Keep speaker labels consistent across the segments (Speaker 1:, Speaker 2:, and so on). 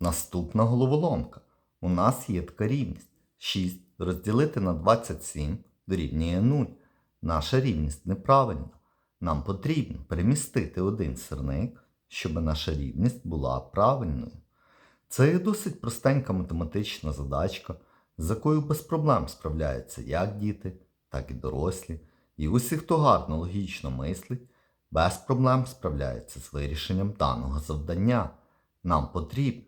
Speaker 1: Наступна головоломка. У нас є така рівність. 6 розділити на 27 дорівнює 0. Наша рівність неправильна. Нам потрібно перемістити один сирник, щоб наша рівність була правильною. Це є досить простенька математична задачка, з якою без проблем справляються як діти, так і дорослі. І усі, хто гарно логічно мислить, без проблем справляється з вирішенням даного завдання. Нам потрібно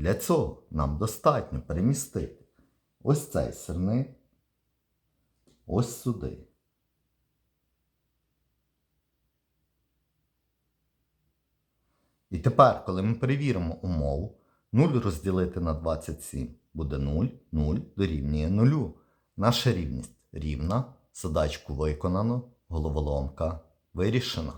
Speaker 1: Для цього нам достатньо перемістити ось цей сирник ось сюди. І тепер, коли ми перевіримо умову, 0 розділити на 27 буде 0, 0 дорівнює 0. Наша рівність рівна, задачку виконано, головоломка вирішена.